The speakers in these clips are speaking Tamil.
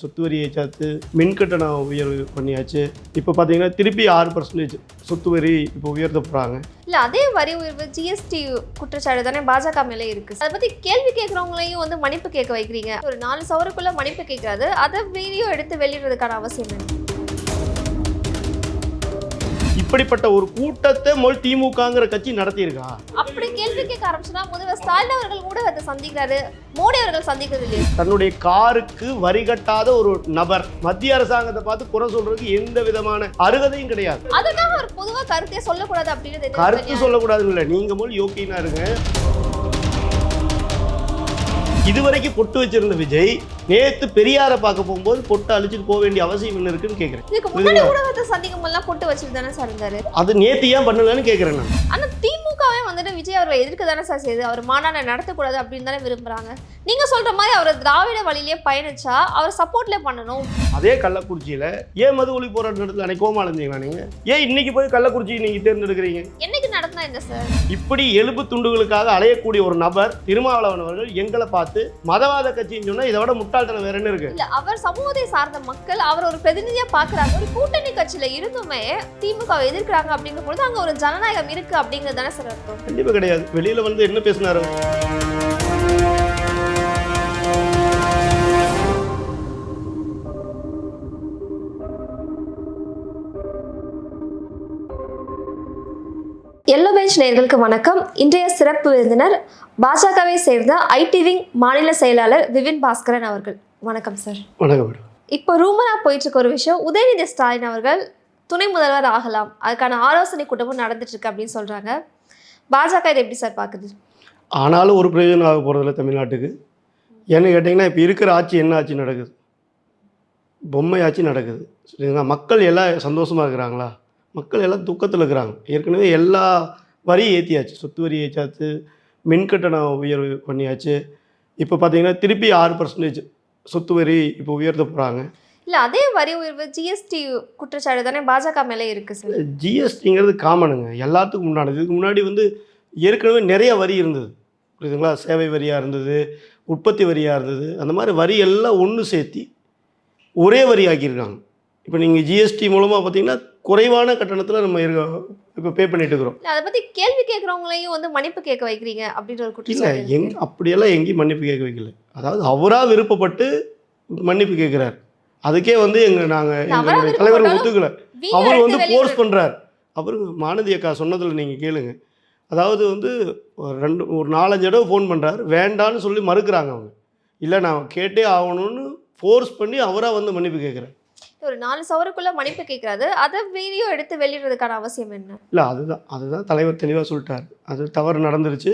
சொத்து வரியை சேர்த்து மின்கட்டண உயர்வு பண்ணியாச்சு. இப்போ பார்த்தீங்கன்னா திருப்பி ஆறு பர்சன்டேஜ் சொத்து வரி இப்போ உயர்த்த போகிறாங்க இல்லை அதே வரி உயர்வு ஜிஎஸ்டி குற்றச்சாட்டு தானே பாஜக மேலே இருக்குது அதை பற்றி கேள்வி கேட்குறவங்களையும் வந்து மன்னிப்பு கேட்க வைக்கிறீங்க. ஒரு நாலு சவருக்குள்ளே மன்னிப்பு கேட்கறாது அதை வீடியோ எடுத்து வெளியிடுறதுக்கான அவசியம் என்ன? இப்படிப்பட்ட ஒரு கூட்டத்தை மொழி திமுகங்கிற கட்சி நடத்தியிருக்கா? அப்படி கேள்வி கேட்க ஆரம்பிச்சுன்னா முதல்வர் ஸ்டாலின் அவர்கள் ஊடகத்தை சந்திக்கிறாரு. மோடி அவர்கள் சந்திக்கிறது இல்லையா தன்னுடைய காருக்கு வரி கட்டாத ஒரு நபர் மத்திய அரசாங்கத்தை பார்த்து குறை சொல்றதுக்கு எந்த விதமான அருகதையும் கிடையாது. அதுக்காக அவர் பொதுவா கருத்தே சொல்லக்கூடாது அப்படின்னு கருத்து சொல்லக்கூடாதுன்னு இல்லை. நீங்க மொழி யோக்கியனா இருங்க. இதுவரைக்கும் பொட்டு வச்சிருந்த விஜய் நேத்து பெரியாரை பார்க்க போகும்போது பொட்டு அழிச்சிட்டு போக வேண்டிய அவசியம் என்ன இருக்குன்னு முன்னாடி ஊடகத்தை சந்திக்கும் போதெல்லாம் போட்டு வச்சுட்டு தானே சார் இருந்தாரு? அது நேத்து ஏன் பண்ணலன்னு கேட்குறேன் நான். ஆனா திமுகவே வந்துட்டு விஜய் அவரை எதிர்க்க தானே சார் செய்யுது அவர் மாநாடு நடத்தக்கூடாது அப்படின்னு தானே விரும்புறாங்க. நீங்க சொல்ற மாதிரி அவர் திராவிட வழியிலே பயணிச்சா அவர் சப்போர்ட்ல பண்ணணும். அதே கள்ளக்குறிச்சியில ஏன் மது ஒளி போராட்ட நடத்துல அன்னைக்கு கோமா அலைஞ்சீங்களா நீங்க? ஏன் இன்னைக்கு போய் கள்ளக்குறிச்சி நீங்க தேர்ந்தெடுக்கிறீங்க? என்னைக்கு நடத்தினா இந்த சார் இப்படி எலும்பு துண்டுகளுக்காக அலையக்கூடிய ஒரு நபர் திருமாவளவன் அவர்கள் எங்களை பார்த்து மதவாத கட்சின்னு சொன்னா இதை விட முட்டாள்தனம் வேற என்ன இருக்கு? இல்ல அவர் சமூகத்தை சார்ந்த மக்கள் அவர் ஒரு பிரதிநிதியா பாக்குறாங்க ஒரு கூட்டணி கட்சியில இருந்துமே திமுக எதிர்க்கிறாங்க அப்படிங்கும் பொழுது அங்க ஒரு ஜனநாயகம் இருக்கு அப்படிங்கிறது தானே சார் அர்த்தம் கிடையாது. வெளியில வந்து என்ன பேசினாரு? எல்லோ பெஞ்ச் நேயர்களுக்கு வணக்கம். இன்றைய சிறப்பு விருந்தினர் பாஜகவை சேர்ந்த ஐடி விங் மாநில செயலாளர் விபின் பாஸ்கரன் அவர்கள். வணக்கம் சார். வணக்கம் இப்போ ரூமரா போயிட்டு இருக்க ஒரு விஷயம். உதயநிதி ஸ்டாலின் அவர்கள் துணை முதல்வர் ஆகலாம். அதுக்கான ஆலோசனை கூட்டமும் நடந்துட்டு இருக்கு அப்படின்னு சொல்றாங்க. பாஜக இதை எப்படி சார் பார்க்குது? ஆனாலும் ஒரு பிரயோஜனம் ஆக போகிறதில்ல தமிழ்நாட்டுக்கு. ஏன்னு கேட்டிங்கன்னா இப்போ இருக்கிற ஆட்சி என்ன ஆட்சி நடக்குது? பொம்மை ஆட்சி நடக்குது. சரிங்களா? மக்கள் எல்லாம் சந்தோஷமாக இருக்கிறாங்களா? மக்கள் எல்லாம் துக்கத்தில் இருக்கிறாங்க. ஏற்கனவே எல்லா வரியும் ஏற்றியாச்சு சொத்து வரி ஏற்றாச்சு மின்கட்டணம் உயர்வு பண்ணியாச்சு. இப்போ பார்த்தீங்கன்னா திருப்பி ஆறு பர்சன்டேஜ் சொத்து வரி இப்போ உயர்த்த போகிறாங்க இல்ல அதே வரி உயர்வு ஜிஎஸ்டி குற்றச்சாட்டு தானே பாஜக மேலே இருக்கு சார் ஜிஎஸ்டிங்கிறது காமனுங்க எல்லாத்துக்கும் முன்னாடி. இதுக்கு முன்னாடி வந்து ஏற்கனவே நிறைய வரி இருந்தது. புரியுதுங்களா? சேவை வரியாக இருந்தது உற்பத்தி வரியாக இருந்தது. அந்த மாதிரி வரி எல்லாம் ஒன்று சேர்த்தி ஒரே வரி ஆக்கியிருக்காங்க. இப்போ நீங்கள் ஜிஎஸ்டி மூலமாக பார்த்தீங்கன்னா குறைவான கட்டணத்தில் நம்ம இருக்க இப்போ பே பண்ணிட்டு இருக்கிறோம். அதை பத்தி கேள்வி கேட்கறவங்களையும் வந்து மன்னிப்பு கேட்க வைக்கிறீங்க அப்படின்ற ஒரு இல்லை குற்றச்சாட்டு எங். அப்படியெல்லாம் எங்கேயும் மன்னிப்பு கேட்க வைக்கல. அதாவது அவராக விருப்பப்பட்டு மன்னிப்பு கேட்குறாரு. அதுக்கே வந்து எங்கள் நாங்கள் இல்ல, அவரா எங்களுடைய தலைவர் ஒத்துக்கல. அவர் வந்து. ஃபோர்ஸ் பண்ணுறார் அவர் மானதி அக்கா சொன்னதில் நீங்கள் கேளுங்க. அதாவது வந்து ஒரு ரெண்டு ஒரு நாலஞ்சு தடவை ஃபோன் பண்ணுறாரு வேண்டான்னு சொல்லி மறுக்கிறாங்க அவங்க. இல்லை நான் கேட்டே ஆகணும்னு ஃபோர்ஸ் பண்ணி அவராக வந்து மன்னிப்பு கேட்குறாரு ஒரு நாலு சவருக்குள்ள மன்னிப்பு கேட்கறாது அதை வீடியோ எடுத்து வெளியிடுறதுக்கான அவசியம் என்ன? இல்லை அதுதான் அதுதான் தலைவர் தெளிவாக சொல்லிட்டார். அது தவறு நடந்துருச்சு.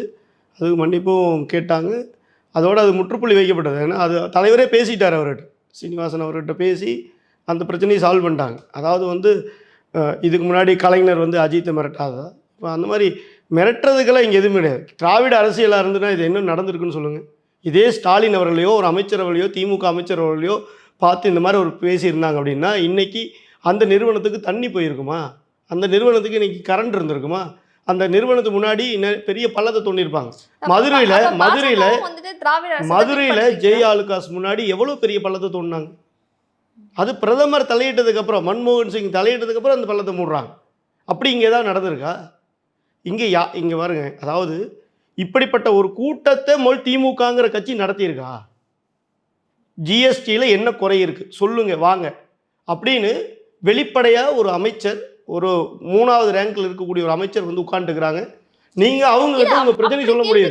அதுக்கு மன்னிப்பும் கேட்டாங்க. அதோட அது முற்றுப்புள்ளி வைக்கப்பட்டது. ஏன்னா அது தலைவரே பேசிட்டார் அவர்கிட்ட. சீனிவாசன் அவர்கிட்ட பேசி அந்த பிரச்சனையை சால்வ் பண்ணிட்டாங்க. அதாவது வந்து இதுக்கு முன்னாடி கலைஞர் வந்து அஜித்தை மிரட்டாதா இப்போ அந்த மாதிரி மிரட்டுறதுக்கெல்லாம் இங்கே எதுவும் கிடையாது. திராவிட அரசியலாக இருந்துன்னா இது என்ன நடந்திருக்குன்னு சொல்லுங்கள் இதே ஸ்டாலின் அவர்களையோ ஒரு அமைச்சர் அவர்களையோ திமுக அமைச்சர் அவர்களையோ பார்த்து இந்த மாதிரி ஒரு பேசியிருந்தாங்க அப்படின்னா இன்னைக்கு அந்த நிறுவனத்துக்கு தண்ணி போயிருக்குமா? அந்த நிறுவனத்துக்கு இன்னைக்கு கரண்ட் இருந்திருக்குமா? அந்த நிறுவனத்துக்கு முன்னாடி பெரிய பள்ளத்தை தோண்டியிருப்பாங்க. மதுரையில- மதுரையில- திராவிட மதுரையில் ஜெய் ஆலுகாஸ் முன்னாடி எவ்வளோ பெரிய பள்ளத்தை தோண்டினாங்க அது பிரதமர் தலையிட்டதுக்கு அப்புறம் மன்மோகன் சிங் தலையிட்டதுக்கு அப்புறம் அந்த பள்ளத்தை மூடுறாங்க. அப்படி இங்கே ஏதாவது நடந்திருக்கா? இங்கே யா இங்கே பாருங்க. அதாவது இப்படிப்பட்ட ஒரு கூட்டத்தை மொழி திமுகங்கிற கட்சி நடத்தியிருக்கா? ஜிஎஸ்டியில் என்ன குறை இருக்குது சொல்லுங்க வாங்க. அப்படின்னு வெளிப்படையாக ஒரு அமைச்சர் ஒரு மூணாவது ரேங்க்ல இருக்கக்கூடிய ஒரு அமைச்சர் வந்து உட்காந்துக்கிறாங்க நீங்கள் அவங்க கிட்ட உங்கள் பிரச்சனை சொல்ல முடியாது.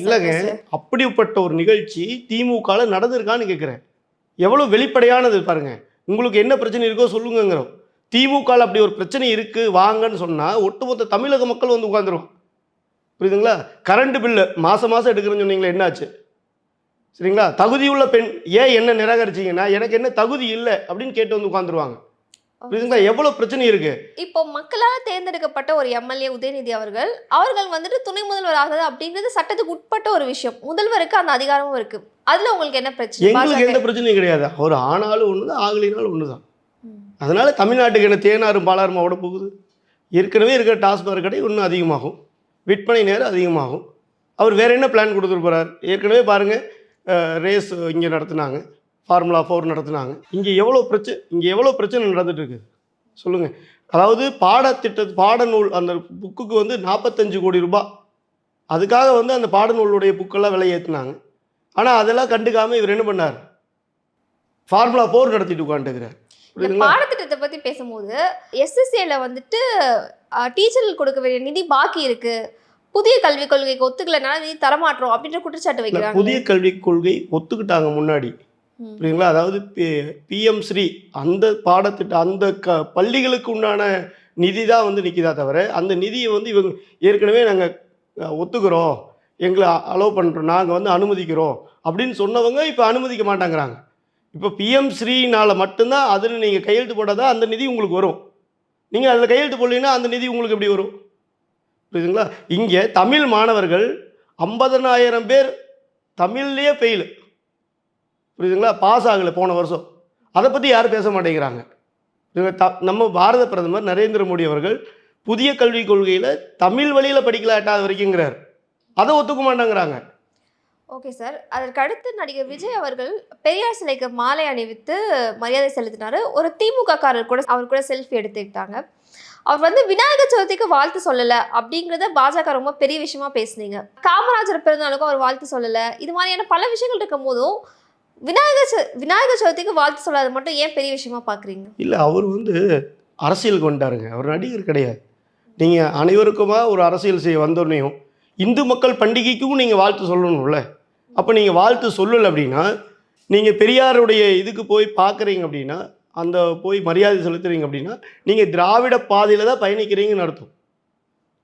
இல்லைங்க அப்படிப்பட்ட ஒரு நிகழ்ச்சி திமுகவில் நடந்திருக்கான்னு கேட்குறேன் எவ்வளோ வெளிப்படையானது பாருங்க. உங்களுக்கு என்ன பிரச்சனை இருக்கோ சொல்லுங்கங்கிறோம். திமுகவில் அப்படி ஒரு பிரச்சனை இருக்குது வாங்கன்னு சொன்னால் ஒட்டுமொத்த தமிழக மக்கள் வந்து உட்காந்துரும் புரியுதுங்களா? கரண்ட் பில்லு மாதம் மாதம் எடுக்கிறேன்னு சொன்னீங்களே என்னாச்சு? சரிங்களா? தகுதியுள்ள பெண் ஏன் என்ன நிராகரிச்சீங்கன்னா எனக்கு என்ன தகுதி இல்லை அப்படின்னு கேட்டு வந்து உட்காந்துருவாங்க புரியுதுங்களா எவ்வளோ பிரச்சனை இருக்குது இப்போ மக்களால் தேர்ந்தெடுக்கப்பட்ட ஒரு எம்எல்ஏ உதயநிதி அவர்கள் அவர்கள் வந்துட்டு துணை முதல்வர் ஆகுது அப்படிங்கிறது சட்டத்துக்கு உட்பட்ட ஒரு விஷயம். முதல்வருக்கு அந்த அதிகாரமும் இருக்கு. அதுல உங்களுக்கு என்ன பிரச்சனை? எங்களுக்கு எந்த பிரச்சனையும் கிடையாது. அவர் ஆனாலும் ஒன்று தான் ஆகலினாலும் ஒன்று தான் ம். அதனால தமிழ்நாட்டுக்கு என்ன தேனாரும் பாலாரும் ஓட போகுது. ஏற்கனவே இருக்கிற டாஸ்மாக் கடை இன்னும் அதிகமாகும். விற்பனை நேரம் அதிகமாகும். அவர் வேற என்ன பிளான் கொடுத்துட்டு போறார்? ஏற்கனவே பாருங்க ரேஸ் இங்கே நடத்துனாங்க. ஃபார்முலா ஃபோர் நடத்துனாங்க. இங்கே எவ்வளோ பிரச்சனை இங்கே எவ்வளோ பிரச்சனை நடந்துட்டு இருக்கு சொல்லுங்க. அதாவது பாடத்திட்ட பாடநூல் அந்த புக்குக்கு வந்து நாற்பத்தஞ்சு கோடி ரூபாய். அதுக்காக வந்து அந்த பாடநூலுடைய புக்கெல்லாம் விலை ஏற்றுனாங்க ஆனால் அதெல்லாம் கண்டுக்காம இவர் என்ன பண்ணார்? ஃபார்முலா ஃபோர் நடத்திட்டு உட்காந்துக்கிறார் பாடத்திட்டத்தை பத்தி பேசும்போது எஸ்எஸ்ஏல வந்துட்டு டீச்சர்களுக்கு கொடுக்க வேண்டிய நிதி பாக்கி இருக்கு. புதிய கல்விக் கொள்கைக்கு ஒத்துக்கலைனால நிதி தரமாட்டோம் அப்படின்ற குற்றச்சாட்டு வைக்கிறாங்க. புதிய கல்விக் கொள்கை ஒத்துக்கிட்டாங்க முன்னாடி. புரியுங்களா அதாவது பிஎம் ஸ்ரீ அந்த பாடத்திட்டம் அந்த க பள்ளிகளுக்கு உண்டான நிதி தான் வந்து நிற்கிதா தவிர அந்த நிதியை வந்து இவங்க ஏற்கனவே நாங்கள் ஒத்துக்கிறோம். எங்களை அலோவ் பண்ணுறோம் நாங்கள் வந்து அனுமதிக்கிறோம். அப்படின்னு சொன்னவங்க இப்போ அனுமதிக்க மாட்டாங்கிறாங்க. இப்போ பிஎம் ஸ்ரீனால் மட்டும்தான் அதில் நீங்கள் கையெழுத்து போட்டால் தான் அந்த நிதி உங்களுக்கு வரும். நீங்கள் அதில் கையெழுத்து போடலைன்னா அந்த நிதி உங்களுக்கு எப்படி வரும்? புரியுதுங்களா? இங்கே தமிழ் மாணவர்கள் ஐம்பதனாயிரம் பேர் தமிழ்லேயே ஃபெயிலு புரியுதுங்களா? பாஸ் ஆகலை போன வருஷம். அதை பற்றி யாரும் பேச மாட்டேங்கிறாங்க. த நம்ம பாரத பிரதமர் நரேந்திர மோடி அவர்கள் புதிய கல்விக் கொள்கையில் தமிழ் வழியில் படிக்கல எட்டாவது வரைக்குங்கிறார். அதை ஒத்துக்க மாட்டேங்கிறாங்க. Okay sir. அதற்கு அடுத்து நடிகர் விஜய் அவர்கள் பெரியார் சிலைக்கு மாலை அணிவித்து மரியாதை செலுத்தினாரு. ஒரு திமுக காரர் கூட அவர் கூட செல்ஃபி எடுத்துக்கிட்டாங்க. அவர் வந்து விநாயகர் சதுர்த்திக்கு வாழ்த்து சொல்லலை அப்படிங்கிறத பாஜக ரொம்ப பெரிய விஷயமா பேசுனீங்க. காமராஜர் பிறந்தநாளுக்கும் அவர் வாழ்த்து சொல்லலை. இது மாதிரியான பல விஷயங்கள் இருக்கும் போதும் விநாயகர் ச- விநாயகர் சதுர்த்திக்கு வாழ்த்து சொல்லாத மட்டும் ஏன் பெரிய விஷயமா பார்க்குறீங்க இல்லை அவர் வந்து அரசியலுக்கு வந்துட்டாருங்க அவர் நடிகர் கிடையாது. நீங்கள் அனைவருக்குமா ஒரு அரசியல் செய்ய வந்தோடனையும் இந்து மக்கள் பண்டிகைக்கும் நீங்கள் வாழ்த்து சொல்லணும்ல. அப்போ நீங்கள் வாழ்த்து சொல்லலை அப்படின்னா நீங்கள் பெரியாருடைய இதுக்கு போய் பார்க்குறீங்க அப்படின்னா அந்த போய் மரியாதை செலுத்துறீங்க அப்படின்னா நீங்கள் திராவிட பாதையில் தான் பயணிக்கிறீங்கன்னு அர்த்தம்.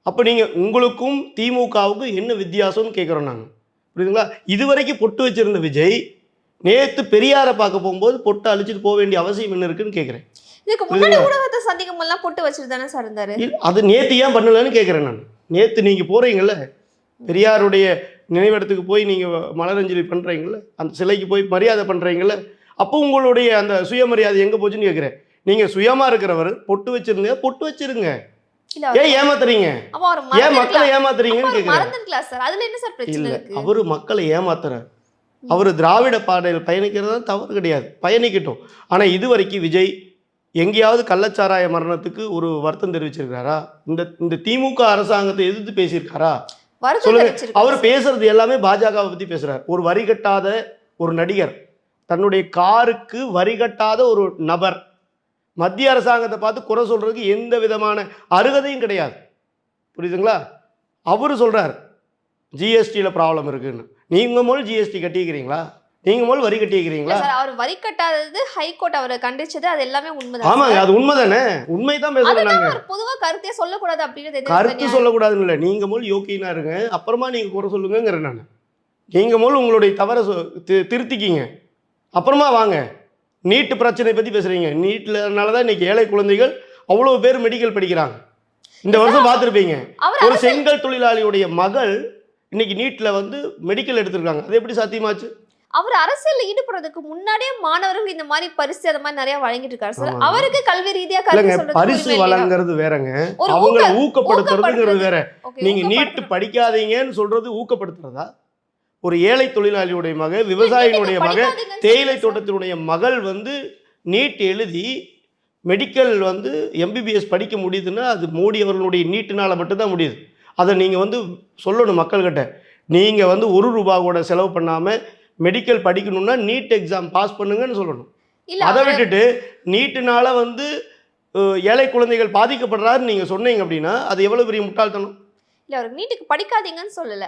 அப்போ நீங்கள் உங்களுக்கும் திமுகவுக்கும் என்ன வித்தியாசம்னு கேட்குறோம் நாங்கள் புரியுதுங்களா? இதுவரைக்கும் பொட்டு வச்சுருந்த விஜய் நேற்று பெரியாரை பார்க்க போகும்போது பொட்டு அழிச்சிட்டு போக வேண்டிய அவசியம் என்ன இருக்குன்னு கேட்குறேன் இதுக்கு முன்னாடி ஊடகத்தை சந்திக்கும் எல்லாம் போட்டு வச்சுட்டு தானே சார் இருந்தாரு? அது நேற்று ஏன் பண்ணலன்னு கேட்குறேன் நான். நேற்று நீங்கள் போகிறீங்கல்ல பெரியாருடைய நினைவிடத்துக்கு போய் நீங்கள் மலரஞ்சலி பண்ணுறீங்கல்ல அந்த சிலைக்கு போய் மரியாதை பண்ணுறீங்கல்ல அப்போ உங்களுடைய அந்த சுயமரியாதை எங்கே போச்சுன்னு கேட்குறேன் நீங்கள் சுயமாக இருக்கிறவர் பொட்டு வச்சிருந்தீங்க பொட்டு வச்சிருங்க. ஏன் ஏமாத்துறீங்க? ஏன் மக்களை. ஏமாத்துறீங்கன்னு கேட்குறேன் அவர் மக்களை ஏமாத்துறார். அவர் திராவிட பாதையில் பயணிக்கிறது தான் தவறு கிடையாது. பயணிக்கட்டும். ஆனால் இது வரைக்கும் விஜய் எங்கேயாவது கள்ளச்சாராய மரணத்துக்கு ஒரு வருத்தம் தெரிவிச்சிருக்காரா? இந்த இந்த திமுக அரசாங்கத்தை எதிர்த்து பேசியிருக்காரா? சொல்லுங்க. அவர் பேசுறது எல்லாமே பாஜகவை பற்றி பேசுறார். ஒரு வரி கட்டாத ஒரு நடிகர் தன்னுடைய காருக்கு வரி கட்டாத ஒரு நபர் மத்திய அரசாங்கத்தை பார்த்து குறை சொல்றதுக்கு எந்த விதமான அருகதையும் கிடையாது. புரியுதுங்களா? அவர் சொல்றார் ஜிஎஸ்டியில் ப்ராப்ளம் இருக்குன்னு. நீங்க முதல் ஜிஎஸ்டி கட்டிக்கிறீங்களா? நீங்க முதல் வரி கட்டிக்கிறீங்களா? அவர் வரி கட்டாதது ஹைகோர்ட் அவரை கண்டிச்சது அது எல்லாமே உண்மைதான் ஆமாங்க. அது உண்மைதானே? உண்மை தான் பேசுறோம் நாங்க. பொதுவா கருத்தே சொல்லக்கூடாது அப்படின்றது எது கருத்து? சொல்லக்கூடாதுன்னு இல்லை. நீங்கள் முதல் யோக்கியனா இருங்க. அப்புறமா நீங்கள் குறை சொல்லுங்கங்கிறேன் நான். நீங்கள் முதல் உங்களுடைய தவறை திருத்திக்கிங்க. அப்புறமா வாங்க. நீட்டு பிரச்சனை பற்றி பேசுகிறீங்க நீட்லனால தான் இன்னைக்கு ஏழை குழந்தைகள் அவ்வளோ பேர் மெடிக்கல் படிக்கிறாங்க. இந்த வருஷம் பார்த்துருப்பீங்க. ஒரு செங்கல் தொழிலாளியுடைய மகள் இன்னைக்கு நீட்டில் வந்து மெடிக்கல் எடுத்திருக்காங்க. அது எப்படி சாத்தியமாச்சு? அவர் அரசியல்ல ஈடுபடுறதுக்கு முன்னாடியே மாணவர்கள் இந்த மாதிரி பரிசு அந்த மாதிரி நிறைய வழங்கிட்டு இருக்காரு சார். அவருக்கு கல்வி ரீதியா பரிசு வழங்குறது வேறங்க. அவங்கள ஊக்க- ஊக்கப்படுத்துறதுங்கிறது வேற. நீங்க நீட்டு. படிக்காதீங்கன்னு சொல்றது ஊக்கப்படுத்துறதா? ஒரு ஏழை தொழிலாளியுடைய மக விவசாயினுடைய மக தேயிலை தோட்டத்தினுடைய மகள் வந்து நீட் எழுதி மெடிக்கல் வந்து எம்பிபிஎஸ் படிக்க முடியுதுன்னா அது மோடி அவர்களுடைய நீட்டுனால மட்டும்தான் முடியுது. அதை நீங்கள் வந்து சொல்லணும் மக்கள்கிட்ட. நீங்கள் வந்து ஒரு ரூபா கூட செலவு பண்ணாமல் மெடிக்கல் படிக்கணும்னா நீட் எக்ஸாம் பாஸ் பண்ணுங்கன்னு சொல்லணும். அதை விட்டுட்டு நீட்டுனால வந்து ஏழை குழந்தைகள் பாதிக்கப்படுறாருன்னு நீங்கள் சொன்னீங்க அப்படின்னா அது எவ்வளோ பெரிய முட்டாள்தனம்? இல்ல அவர் நீட்டுக்கு படிக்காதீங்கன்னு சொல்லல.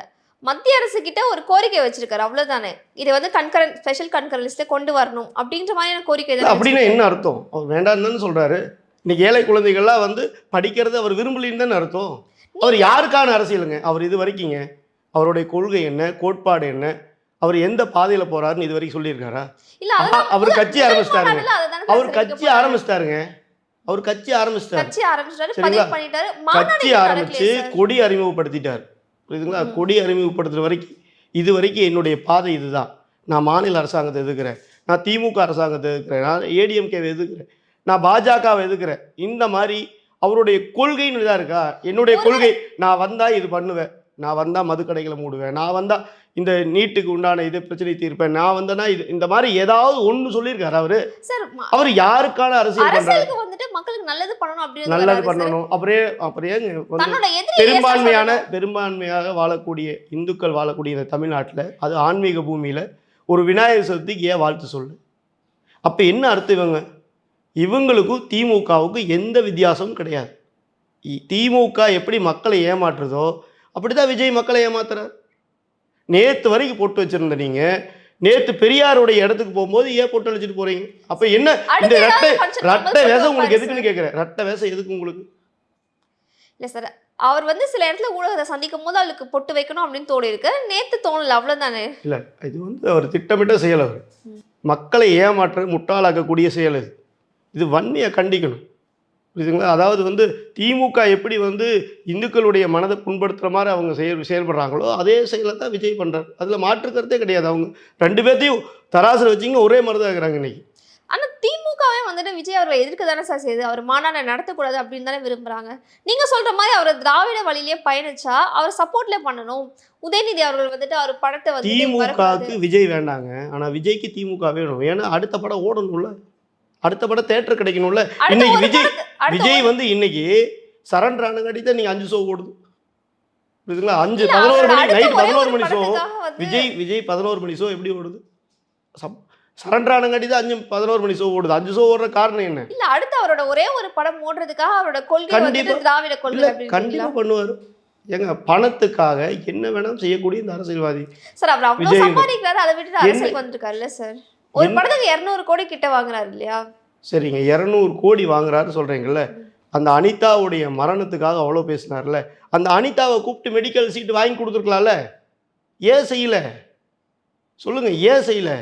மத்திய அரசு கிட்ட ஒரு கோரிக்கை வச்சிருக்காரு அவ்வளவுதானே. இதை வந்து கண்கரன் ஸ்பெஷல் கண்கரன் லிஸ்ட்ல கொண்டு வரணும் அப்படின்ற மாதிரியான கோரிக்கை அப்படின்னா என்ன அர்த்தம்? அவர் வேண்டாம்னு தானே சொல்றாரு. இன்னைக்கு ஏழை குழந்தைகள்லாம் வந்து படிக்கிறது அவர் விரும்பலின்னு தானே அர்த்தம்? அவர் யாருக்கான அரசியலுங்க? அவர் இது வரைக்குங்க அவருடைய கொள்கை என்ன கோட்பாடு என்ன அவர் எந்த பாதையில போறாருன்னு இது வரைக்கும் சொல்லியிருக்காரா? அவர் கட்சி ஆரம்பிச்சிட்டாருங்க. அவர் கட்சி. ஆரம்பிச்சிட்டாருங்க. அவர் கட்சி ஆரம்பிச்சிட்டாரு. கட்சி ஆரம்பிச்சு. கொடி அறிமுகப்படுத்திட்டார். புரியுதுங்களா. கொடி அறிமுகப்படுத்துற வரைக்கும் இது வரைக்கும் என்னுடைய பாதை இதுதான். நான் மாநில அரசாங்கத்தை எதுக்குறேன் நான் திமுக அரசாங்கத்தை எதுக்குறேன் நான் ஏடிஎம்கேவை எதுக்குறேன் நான் பாஜகவை எதுக்குறேன் இந்த மாதிரி அவருடைய கொள்கைன்னு இதாக இருக்கா என்னுடைய கொள்கை நான் வந்தா இது பண்ணுவேன். நான் வந்தால் மதுக்கடைகளை மூடுவேன். நான் வந்தால் இந்த நீட்டுக்கு உண்டான இது பிரச்சனை தீர்ப்பேன். நான் வந்தேன்னா இது இந்த மாதிரி ஏதாவது ஒன்று சொல்லியிருக்காரு அவரு. அவர் யாருக்கான அரசியல் பண்றாரு? வந்துட்டு மக்களுக்கு நல்லது பண்ணணும் அப்படின்னு நல்லது. பண்ணணும். அப்படியே அப்படியே பெரும்பான்மையான பெரும்பான்மையாக வாழக்கூடிய இந்துக்கள் வாழக்கூடிய இந்த தமிழ்நாட்டில் அது ஆன்மீக பூமியில் ஒரு விநாயகர் சதுர்த்திக்கு ஏன் வாழ்த்து சொல்லு? அப்போ என்ன அர்த்தம் இவங்க? இவங்களுக்கும் திமுகவுக்கும் எந்த வித்தியாசமும் கிடையாது. திமுக எப்படி மக்களை ஏமாற்றுதோ அப்படி தான் விஜய் மக்களை ஏமாத்துறார். நேற்று வரைக்கும் போட்டு வச்சிருந்த நீங்கள் நேற்று பெரியாருடைய இடத்துக்கு போகும்போது ஏன் போட்டு அழிச்சிட்டு போறீங்க? அப்போ என்ன இந்த ரெட்டை ரட்ட வேஷம் உங்களுக்கு. எதுக்குன்னு கேட்குறேன் ரட்ட வேஷம் எதுக்கு உங்களுக்கு? இல்ல சார் அவர் வந்து சில இடத்துல ஊடகத்தை சந்திக்கும் போது அவளுக்கு பொட்டு வைக்கணும் அப்படின்னு தோணி இருக்கு. நேத்து தோணல அவ்வளவுதானே? இல்லை இது வந்து அவர் திட்டமிட்ட செயல் அவர். மக்களை ஏமாற்ற முட்டாளாக்கக்கூடிய செயல் இது. இது வன்மையை கண்டிக்கணும். புரியுதுங்களா? அதாவது வந்து திமுக எப்படி வந்து இந்துக்களுடைய மனதை புண்படுத்துகிற மாதிரி அவங்க செயல் செயல்படுறாங்களோ அதே செயலை தான் விஜய் பண்ணுறாரு அதில் மாற்று கருத்தே கிடையாது. அவங்க ரெண்டு பேர்த்தையும் தராசில் வச்சிங்க ஒரே மாதிரி தான் இருக்கிறாங்க இன்னைக்கு. ஆனா திமுகவே வந்துட்டு விஜய் அவர்களை எதிர்க்க தானே சார் செய்யுது? அவர் மாநாட்டை நடத்தக்கூடாது அப்படின்னு தானே விரும்புறாங்க. நீங்க சொல்ற மாதிரி அவர் திராவிட வழியிலேயே பயணிச்சா அவர் சப்போர்ட்ல பண்ணணும். உதயநிதி அவர்கள் வந்துட்டு அவர் படத்தை வந்து திமுகவுக்கு விஜய் வேண்டாங்க. ஆனால் விஜய்க்கு திமுக வேணும். ஏன்னா அடுத்த படம் ஓடணும்ல. அடுத்த படம் தேட்டர் கிடைக்கணும்ல. இன்னைக்கு விஜய் விஜய் வந்து இன்னைக்கு சரண்டர் ஆனங்காட்டி தான் நீங்கள் அஞ்சு ஷோ ஓடுது புரியுதுங்களா? அஞ்சு பதினோரு மணி நைட் பதினோரு மணி ஷோ விஜய் விஜய் பதினோரு மணி ஷோ எப்படி ஓடுது? சரண்டர் ஆனங்காட்டி தான் அஞ்சு பதினோரு மணி ஷோ ஓடுது. அஞ்சு ஷோ ஓடுற காரணம் என்ன? இல்ல அடுத்து அவரோட ஒரே ஒரு படம் ஓடுறதுக்காக அவரோட கொள்கை கண்டிப்பா. திராவிட கொள்கை கண்டிப்பாக பண்ணுவார். ஏங்க பணத்துக்காக என்ன வேணாலும் செய்யக்கூடிய இந்த அரசியல்வாதி. சார் அவர் அவ்வளவு சம்பாதிக்கிறாரு அதை விட்டுட்டு என்ன- அரசியலுக்கு வந்துருக்காருல்ல சார்? ஒரு படத்துக்கு இருநூறு கோடி கிட்ட வாங்குறாரு இல்லையா? சரிங்க இரநூறு கோடி வாங்குறாரு சொல்கிறீங்கல்ல அந்த அனிதாவுடைய மரணத்துக்காக அவ்வளோ பேசினார்ல? அந்த அனிதாவை கூப்பிட்டு மெடிக்கல் சீட்டு வாங்கி கொடுத்துருக்கலாம்ல? ஏன் செய்யல? சொல்லுங்க ஏன் செய்யல?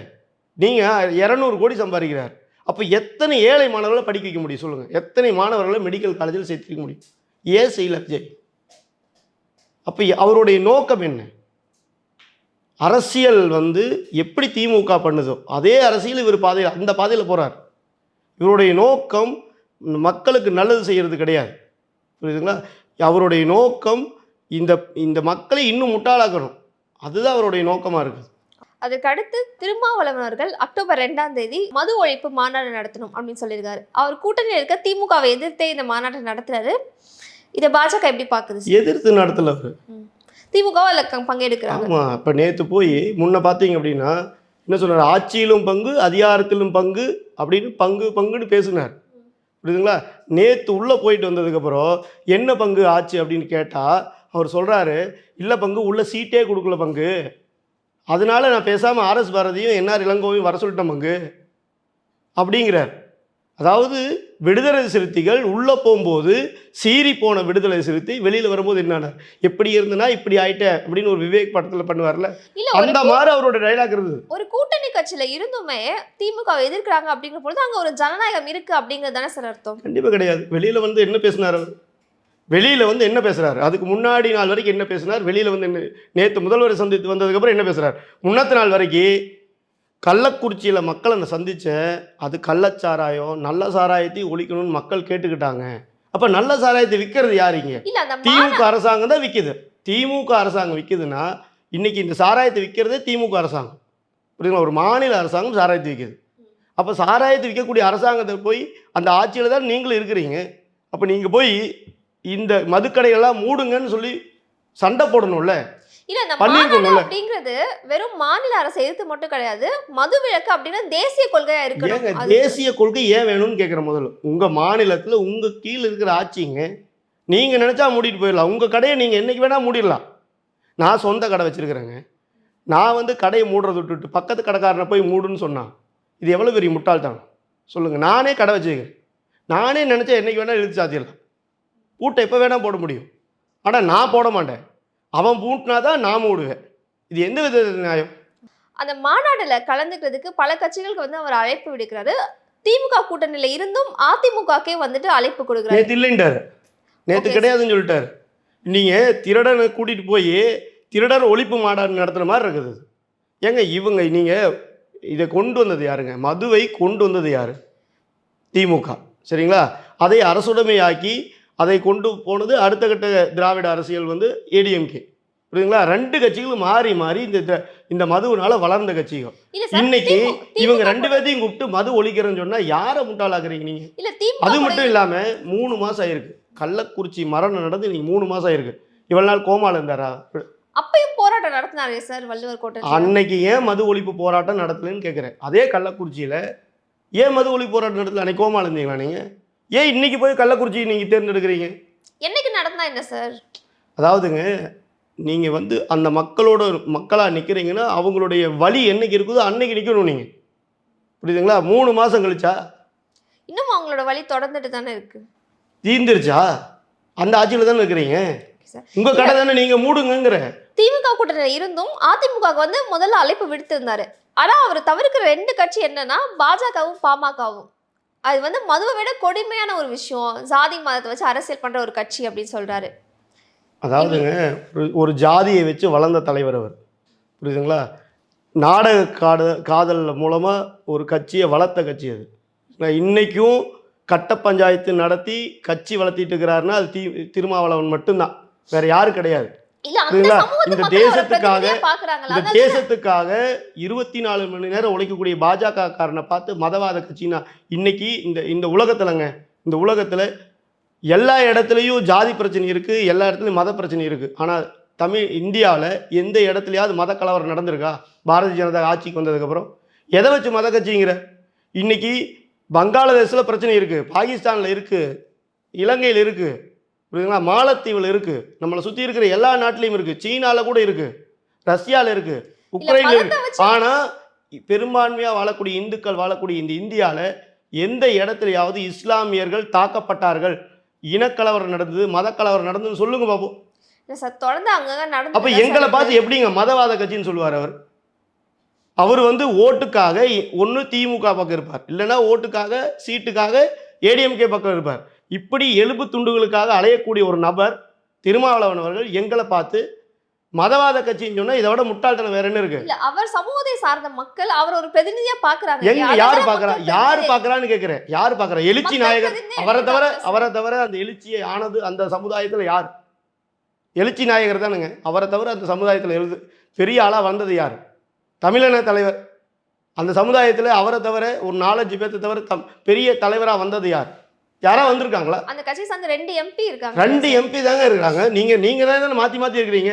நீங்கள் இரநூறு கோடி சம்பாதிக்கிறார். அப்போ எத்தனை ஏழை மாணவர்களை படிக்க வைக்க முடியும்? சொல்லுங்கள் எத்தனை மாணவர்களை மெடிக்கல் காலேஜில் சேர்த்துக்க முடியும்? ஏன் செய்யல விஜய்? அப்போ அவருடைய நோக்கம் என்ன? அரசியல் வந்து எப்படி திமுக பண்ணுதோ அதே அரசியல் இவர் பாதையில் அந்த பாதையில் போகிறார் இவருடைய நோக்கம் மக்களுக்கு நல்லது செய்கிறது கிடையாது. புரியுதுங்களா? அவருடைய நோக்கம் இந்த இந்த மக்களை இன்னும் முட்டாளாக்கணும். அதுதான் அவருடைய நோக்கமாக இருக்குது அதுக்கு அடுத்து திருமாவளவன் அவர்கள் அக்டோபர் ரெண்டாம் தேதி மது ஒழிப்பு மாநாடு நடத்தணும் அப்படின்னு சொல்லியிருக்காரு. அவர் கூட்டணியில் இருக்க திமுகவை எதிர்த்தே இந்த மாநாட்டை நடத்துறாரு. இதை பாஜக எப்படி பாக்குது? சார்? எதிர்த்து நடத்தல அவர். திமுகவை அதில் பங்கெடுக்கிறாங்க. ஆமாம் இப்போ நேற்று போய் முன்ன பார்த்தீங்க அப்படின்னா என்ன சொன்னார்? ஆட்சியிலும் பங்கு அதிகாரத்திலும் பங்கு அப்படின்னு பங்கு பங்குன்னு பேசினார். புரியுதுங்களா? நேற்று உள்ளே போயிட்டு வந்ததுக்கப்புறம் என்ன பங்கு ஆச்சு அப்படின்னு கேட்டால் அவர் சொல்கிறாரு இல்லை பங்கு உள்ளே சீட்டே கொடுக்கல பங்கு. அதனால நான் பேசாமல் ஆர்எஸ் பாரதியும் என்ஆர் இளங்கோவையும் வர சொல்லிட்டேன் பங்கு. அப்படிங்கிறார். அதாவது விடுதலை சிறுத்தைகள் உள்ளே போகும்போது சீறி போன விடுதலை சிறுத்தை வெளியில் வரும்போது என்னன்னா எப்படி இருந்தனா இப்படி ஆயிட்டேன் அப்படின்னு ஒரு விவேக் படத்தில் பண்ணுவார்ல. அந்த மாதிரி அவரோட டைலாக் இருந்தது. ஒரு கூட்டணி கட்சியில இருந்துமே திமுகவை எதிர்க்கிறாங்க அப்படிங்கிற பொழுது அங்க ஒரு ஜனநாயகம் இருக்கு அப்படிங்கிறது தானே சார் அர்த்தம்? கண்டிப்பாக கிடையாது. வெளியில் வந்து என்ன பேசினார் வெளியில் வந்து என்ன பேசுகிறாரு அதுக்கு முன்னாடி நாள் வரைக்கும் என்ன பேசினார்? வெளியில் வந்து என்ன நேற்று முதல்வர் சந்தித்து வந்ததுக்கப்புறம் என்ன பேசுகிறார் முன்னத்து நாள் வரைக்கும் கள்ளக்குறிச்சியில் மக்களை நான் சந்தித்தேன் அது கள்ளச்சாராயம் நல்ல சாராயத்தையும் ஒழிக்கணும்னு மக்கள் கேட்டுக்கிட்டாங்க. அப்போ நல்ல சாராயத்தை விற்கிறது யாருங்க திமுக அரசாங்கம் தான் விற்கிது திமுக அரசாங்கம் விற்கிதுன்னா இன்னைக்கு இந்த சாராயத்தை விற்கிறதே திமுக அரசாங்கம். புரியுதுங்களா? ஒரு மாநில அரசாங்கம் சாராயத்தை விற்கிது அப்போ சாராயத்தை விற்கக்கூடிய அரசாங்கத்தை போய் அந்த ஆட்சியில் தான் நீங்களும் இருக்கிறீங்க. அப்போ நீங்கள் போய் இந்த மதுக்கடைகள்லாம் மூடுங்கன்னு சொல்லி சண்டை போடணும்ல? இல்ல இந்த. மாநாடு அப்படிங்கிறது வெறும் மாநில அரசை எதிர்த்து மட்டும் கிடையாது மது விலக்கு அப்படின்னா தேசிய கொள்கையா அது- தேசிய கொள்கை ஏன் வேணும்னு கேட்குற முதல்ல. உங்கள் மாநிலத்தில் உங்கள் கீழே இருக்கிற ஆட்சிங்க நீங்கள் நினச்சா மூடிட்டு போயிடலாம். உங்கள் கடையை நீங்கள் என்னைக்கு வேணால் மூடிடலாம். நான் சொந்த கடை வச்சுருக்கிறேங்க. நான் வந்து கடையை மூடுறத விட்டுட்டு பக்கத்து கடைக்காரனை போய் மூடுன்னு சொன்னான் இது எவ்வளோ பெரிய முட்டாள்தான் சொல்லுங்கள் நானே கடை வச்சுக்கிறேன் நானே நினச்சா என்னைக்கு வேணால் இழுத்து சாத்திடலாம். பூட்டை எப்போ வேணால் போட முடியும். ஆனால் நான் போட மாட்டேன். அவன் பூட்டினா தான் நான் மூடுவேன். இது எந்த வித நியாயம்? அந்த மாநாடுல கலந்துக்கிறதுக்கு பல கட்சிகளுக்கு வந்து அவர் அழைப்பு விடுக்கிறாரு. திமுக கூட்டணியில இருந்தும் அதிமுகக்கே வந்துட்டு அழைப்பு கொடுக்குறாரு. நேற்று இல்லைன்ட்டார். நேற்று. கிடையாதுன்னு சொல்லிட்டார். நீங்கள் திருடனை கூட்டிகிட்டு போய் திருடர் ஒழிப்பு மாநாடு நடத்துகிற மாதிரி இருக்குது. ஏங்க இவங்க நீங்கள் இதை கொண்டு வந்தது யாருங்க? மதுவை கொண்டு வந்தது யார்? திமுக. சரிங்களா? அதை அரசுடைமையாக்கி அதை கொண்டு போனது அடுத்த கட்ட திராவிட அரசியல் வந்து ஏடிஎம்கே புரியுதுங்களா? ரெண்டு கட்சிகளும் மாறி மாறி இந்த இந்த- மதுவுனால வளர்ந்த கட்சிகள். இன்னைக்கு இவங்க ரெண்டு பேர்த்தையும் கூப்பிட்டு மது ஒழிக்கிறேன்னு சொன்னா யாரை முட்டாளாக்குறீங்க நீங்க? அது மட்டும் இல்லாம மூணு மாசம் ஆயிருக்கு. கள்ளக்குறிச்சி மரணம் நடந்து இன்னைக்கு மூணு மாசம் ஆயிருக்கு. இவ்வளவு நாள் கோமால இருந்தாரா? அப்பயும் போராட்டம் நடத்தினாரே சார் வள்ளுவர் கோட்டை அன்னைக்கு ஏன் மது ஒழிப்பு போராட்டம் நடத்தலன்னு கேட்குறேன் அதே கள்ளக்குறிச்சியில் ஏன் மது ஒழிப்பு போராட்டம் நடத்தல? அன்னைக்கு கோமால இருந்தீங்களா நீங்கள் ஏன் இன்னைக்கு போய் கள்ளக்குறிச்சி நீங்கள் தேர்ந்தெடுக்கிறீங்க? என்னைக்கு நடத்தினா என்ன சார்? அதாவதுங்க நீங்கள் வந்து அந்த மக்களோட மக்களாக நிற்கிறீங்கன்னா அவங்களுடைய வழி என்னைக்கு இருக்குதோ அன்னைக்கு நிற்கணும் நீங்கள் புரியுதுங்களா? மூணு மாதம் கழிச்சா? இன்னும் அவங்களோட வழி தொடர்ந்துட்டு தானே இருக்கு. தீர்ந்துருச்சா? அந்த ஆட்சியில் தானே இருக்கிறீங்க? சார். உங்கள் கடை தானே நீங்கள் மூடுங்கங்கிற. திமுக கூட்டணியில இருந்தும் அதிமுக வந்து முதல்ல அழைப்பு விடுத்திருந்தாரு. ஆனா அவர் தவிர்க்கிற ரெண்டு கட்சி என்னன்னா பாஜகவும் பாமகவும். அது வந்து மதுவை விட கொடுமையான ஒரு விஷயம். ஜாதி மதத்தை வச்சு அரசியல் பண்ற ஒரு கட்சி அப்படின்னு சொல்றாரு. அதாவதுங்க ஒரு ஜாதியை வச்சு வளர்ந்த தலைவர் அவர். புரியுதுங்களா? நாடக காட காதல் மூலமாக ஒரு கட்சியை வளர்த்த கட்சி அது. நான் இன்னைக்கும் கட்ட பஞ்சாயத்து நடத்தி கட்சி வளர்த்திட்டு இருக்கிறாருன்னா அது தி திருமாவளவன் மட்டும்தான். வேற யாரும் கிடையாது. இந்த தேசத்துக்காக- இந்த தேசத்துக்காக இருபத்தி நாலு மணி நேரம் உழைக்கக்கூடிய பாஜக காரனை பார்த்து மதவாத கட்சினா இன்னைக்கு இந்த இந்த உலகத்துலங்க இந்த உலகத்துல எல்லா இடத்துலையும் ஜாதி பிரச்சனை இருக்கு எல்லா இடத்துலையும் மத பிரச்சனை இருக்கு. ஆனா தமிழ் இந்தியாவில் எந்த இடத்துலையாவது மத கலவரம் நடந்திருக்கா? பாரதிய ஜனதா ஆட்சிக்கு வந்ததுக்கப்புறம்? எதை வச்சு மத கட்சிங்கிற? இன்னைக்கு வங்காளதேசத்தில் பிரச்சனை இருக்கு பாகிஸ்தானில் இருக்கு இலங்கையில் இருக்கு. புரியுதுங்களா? மாலத்தீவில் இருக்கு. நம்மளை சுற்றி இருக்கிற எல்லா நாட்டிலையும் இருக்கு. சீனால கூட இருக்கு. ரஷ்யாவில் இருக்கு. இல்ல உக்ரைன்ல மதத்தை இருக்கு வச்சு ஆனா பெரும்பான்மையா வாழக்கூடிய இந்துக்கள் வாழக்கூடிய இந்த இந்தியால எந்த இடத்துலயாவது இஸ்லாமியர்கள் தாக்கப்பட்டார்கள்? இனக்கலவரம் நடந்தது மதக்கலவரம் நடந்ததுன்னு சொல்லுங்க பாப்போம் சார் தொடர்ந்து அங்கங்க நடந்து அப்ப எங்களை பார்த்து எப்படிங்க மதவாத கட்சின்னு சொல்லுவார் அவர்? அவர் வந்து ஓட்டுக்காக ஒன்று திமுக பக்கம் இருப்பார். இல்லைன்னா ஓட்டுக்காக சீட்டுக்காக ஏடிஎம்கே பக்கம் இருப்பார். இப்படி எலும்பு துண்டுகளுக்காக அலையக்கூடிய ஒரு நபர் திருமாவளவன் அவர்கள் எங்களை பார்த்து மதவாத கட்சின்னு சொன்னா இதை விட முட்டாள்தனம் வேற என்ன இருக்கு? அவர் சமூகத்தை சார்ந்த மக்கள் அவர் ஒரு பிரதிநிதியா பாக்குறாங்க எங்க? யாரு பாக்குறா யாரு பாக்குறான்னு கேக்குறேன். யாரு பாக்குறா எழுச்சி நாயகர். அவரை தவிர அவரை தவிர அந்த எழுச்சியை ஆனது அந்த சமுதாயத்துல யார்? எழுச்சி நாயகர் தானுங்க. அவரை தவிர அந்த சமுதாயத்துல எழுது பெரிய ஆளா வந்தது யார்? தமிழன தலைவர். அந்த சமுதாயத்துல அவரை தவிர ஒரு நாலஞ்சு பேர்த்த தவிர தம் பெரிய தலைவரா வந்தது யார்? யாரா வந்திருக்காங்களா? அந்த கட்சி சார்ந்த ரெண்டு எம்பி இருக்காங்க. ரெண்டு எம்பி தாங்க இருக்கிறாங்க. நீங்க நீங்க தான் தானே மாத்தி மாத்தி இருக்கிறீங்க.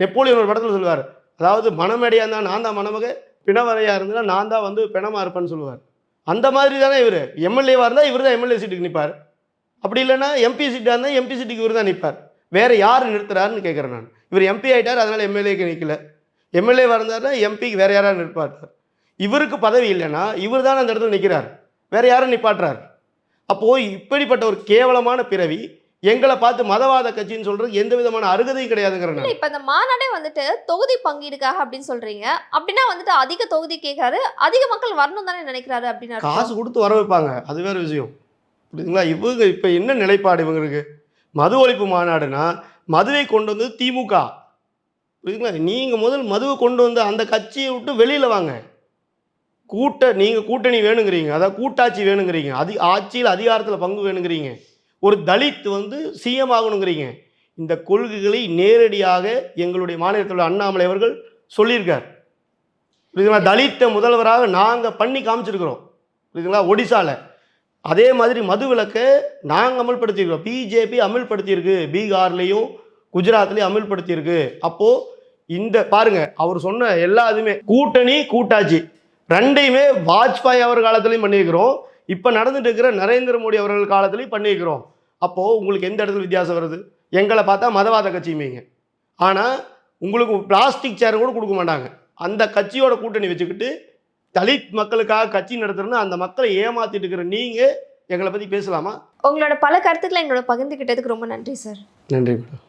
நெப்போலியன் ஒரு படத்துல சொல்லுவார். அதாவது மணமேடையா இருந்தா நான் தான் மணமக பிணவரையா இருந்தா நான் தான் வந்து பிணமா இருப்பேன்னு சொல்லுவார். அந்த மாதிரி தானே இவர். எம்எல்ஏவா இருந்தா இவர் தான் எம்எல்ஏ சீட்டுக்கு நிற்பார் அப்படி இல்லைன்னா எம்பி சீட்டாக இருந்தால் எம்பி சீட்டுக்கு இவர் தான் நிற்பார் வேற யார் நிறுத்துறாருன்னு கேட்குறேன் நான். இவர் எம்பி ஆயிட்டார் அதனால எம்எல்ஏக்கு நிற்கல எம்எல்ஏவா இருந்தாருன்னா எம்பிக்கு வேற யாராவது நிற்பாட்டார் இவருக்கு பதவி இல்லைன்னா இவர் தான் அந்த இடத்துல நிற்கிறார் வேற யாரும் நிப்பாட்டுறார்? அப்போ இப்படிப்பட்ட ஒரு கேவலமான பிறவி எங்களை பார்த்து மதவாத கட்சின்னு சொல்றது எந்த விதமான அருகதையும் கிடையாதுங்கிற நான் இல்ல இப்ப இந்த மாநாடே வந்துட்டு தொகுதி பங்கீடுக்காக அப்படின்னு சொல்றீங்க. அப்படின்னா வந்துட்டு அதிக தொகுதி கேட்கறாரு அதிக மக்கள் வரணும் தானே நினைக்கிறாரு அப்படின்னு. காசு கொடுத்து வர வைப்பாங்க. அது வேற விஷயம். புரியுதுங்களா? இவங்க இப்போ என்ன நிலைப்பாடு இவங்களுக்கு? மது ஒழிப்பு மாநாடுனா மதுவை கொண்டு வந்து திமுக. புரியுதுங்களா? நீங்கள் முதல் மதுவை கொண்டு வந்து அந்த கட்சியை விட்டு வெளியில் வாங்க. கூட்ட நீங்கள் கூட்டணி வேணுங்கிறீங்க. அதாவது கூட்டாட்சி வேணுங்கிறீங்க. அதி ஆட்சியில் அதிகாரத்தில் பங்கு வேணுங்கிறீங்க. ஒரு தலித் வந்து சிஎம் ஆகணுங்கிறீங்க. இந்த கொள்கைகளை நேரடியாக எங்களுடைய மாநிலத்தில் உள்ள அண்ணாமலை அவர்கள் சொல்லியிருக்கார். புரியுதுங்களா? தலித்த முதல்வராக நாங்கள் பண்ணி காமிச்சிருக்கிறோம். புரியுதுங்களா? ஒடிசாவில் அதே மாதிரி மது விலக்கை நாங்கள் அமல்படுத்தியிருக்கிறோம். பிஜேபி அமல்படுத்தியிருக்கு. பீகார்லேயும் குஜராத்லேயும் அமல்படுத்தியிருக்கு. அப்போது இந்த பாருங்க அவர் சொன்ன எல்லா இதுவுமே கூட்டணி கூட்டாட்சி. ரெண்டையுமே வாஜ்பாய் அவர் காலத்துலையும் பண்ணியிருக்கிறோம். இப்போ நடந்துட்டு இருக்கிற நரேந்திர மோடி அவர்கள் காலத்துலையும் பண்ணியிருக்கிறோம். அப்போது உங்களுக்கு எந்த இடத்துல வித்தியாசம் வருது? எங்களை பார்த்தா மதவாத கட்சியுமீங்க ஆனால் உங்களுக்கு பிளாஸ்டிக் சேர் கூட கொடுக்க மாட்டாங்க. அந்த கட்சியோட கூட்டணி வச்சுக்கிட்டு தலித் மக்களுக்காக கட்சி நடத்துறதுன்னு அந்த மக்களை ஏமாத்திட்டு இருக்கிற நீங்கள் எங்களை பற்றி பேசலாமா? உங்களோட பல கருத்துக்களை எங்களோட பகிர்ந்துகிட்டதுக்கு ரொம்ப நன்றி சார். நன்றி மேடம்